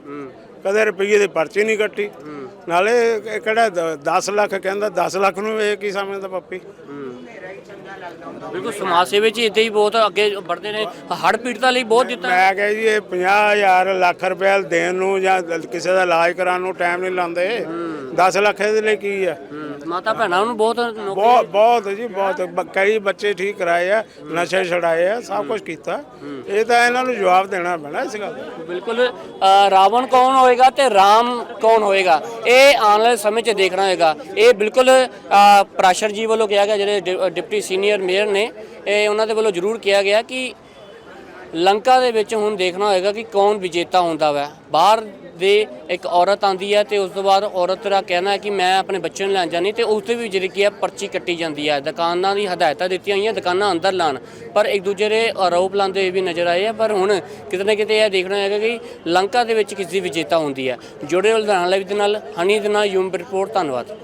ਕਦੇ ਰੁਪਈਏ ਦੀ ਪਰਚੀ ਨਹੀਂ ਕੱਟੀ। ਨਾਲੇ ਇਹ ਕਿਹੜਾ 10 ਲੱਖ ਕਹਿੰਦਾ 10 ਲੱਖ ਨੂੰ ਇਹ ਕੀ ਸਮਝਦਾ ਪੱਪੀ?
ਬਿਲਕੁਲ ਸਮਾਜ ਸੇਵਾ ਚ ਇਦਾਂ ਹੀ ਬਹੁਤ ਅੱਗੇ ਵਧਦੇ ਨੇ। ਹੜ ਪੀੜਤਾਂ ਲਈ ਬਹੁਤ ਦਿੱਤਾ।
ਮੈਂ ਕਹਾਂ ਜੀ ਇਹ 50000 ਲੱਖ ਰੁਪਏ ਦੇਣ ਨੂੰ ਜਾਂ ਕਿਸੇ ਦਾ ਇਲਾਜ ਕਰਾਉਣ ਨੂੰ ਟਾਈਮ ਨਹੀਂ ਲਾਉਂਦੇ। 10 ਲੱਖ ਇਹਦੇ ਲਈ ਕੀ ਆ?
ਮਾਤਾ ਭੈਣਾਂ ਨੂੰ ਬਹੁਤ ਨੌਕਰੀ
ਬਹੁਤ ਬਹੁਤ ਜੀ ਬਹੁਤ। ਬ- ਕਈ ਬੱਚੇ ਠੀਕ ਕਰਾਏ ਆ ਨਸ਼ੇ ਛਡਾਏ ਆ ਸਭ ਕੁਝ ਕੀਤਾ। ਇਹ ਤਾਂ ਇਹਨਾਂ ਨੂੰ ਜਵਾਬ ਦੇਣਾ ਪੈਣਾ ਇਸ ਗੱਲ ਦਾ।
ਬਿਲਕੁਲ ਅ, ਰਾਵਣ ਕੌਣ ਹੋਏਗਾ ਤੇ ਰਾਮ ਕੌਣ ਹੋਏਗਾ? ਇਹ ਆਉਣ ਵਾਲੇ ਸਮੇਂ 'ਚ ਦੇਖਣਾ ਹੋਏਗਾ। ਇਹ ਬਿਲਕੁਲ ਅ, ਪ੍ਰਾਸ਼ਰ ਜੀ ਵੱਲੋਂ ਕਿਹਾ ਗਿਆ ਜਿਹੜੇ ਡਿ- ਡਿਪਟੀ ਸੀਨੀਅਰ ਮੇਅਰ ਨੇ ਇਹ ਉਹਨਾਂ ਦੇ ਵੱਲੋਂ ਜ਼ਰੂਰ ਕਿਹਾ ਗਿਆ ਕਿ ਲੰਕਾ ਦੇ ਵਿੱਚ ਹੁਣ ਦੇਖਣਾ ਹੋਏਗਾ ਕਿ ਕੌਣ ਵਿਜੇਤਾ ਹੁੰਦਾ ਵੈ। ਬਾਹਰ ਦੇ ਇੱਕ ਔਰਤ ਆਂਦੀ ਹੈ ਤੇ ਉਸ ਤੋਂ ਬਾਅਦ ਔਰਤ ਦਾ ਕਹਿਣਾ ਹੈ ਕਿ ਮੈਂ ਆਪਣੇ ਬੱਚੇ ਨੂੰ ਲੈਣ ਜਾਣੀ ਤੇ ਉਸ ਤੇ ਵੀ ਜਿਹੜੀ ਕੀ ਹੈ ਪਰਚੀ ਕੱਟੀ ਜਾਂਦੀ ਹੈ ਦੁਕਾਨਾਂ ਦੀ ਹਦਾਇਤਾਂ ਦਿੱਤੀਆਂ ਹੋਈਆਂ, ਦੁਕਾਨਾਂ ਅੰਦਰ ਲਾਣ। ਪਰ ਇੱਕ ਦੂਜੇ ਦੇ ਆਰੋਪ ਲਾਉਂਦੇ ਹੋਏ ਵੀ ਨਜ਼ਰ ਆਏ ਆ। ਪਰ ਹੁਣ ਕਿਤੇ ਨਾ ਕਿਤੇ ਇਹ ਦੇਖਣਾ ਹੋਏਗਾ ਕਿ ਲੰਕਾ ਦੇ ਵਿੱਚ ਕਿਸ ਦੀ ਵਿਜੇਤਾ ਹੁੰਦੀ ਹੈ ਜੁੜੇ ਹੋਣ ਲਾਈਵ ਦੇ ਨਾਲ, ਹਨੀ ਦੇ ਨਾਲ, ਯੂਮ ਰਿਪੋਰਟ ਧੰਨਵਾਦ।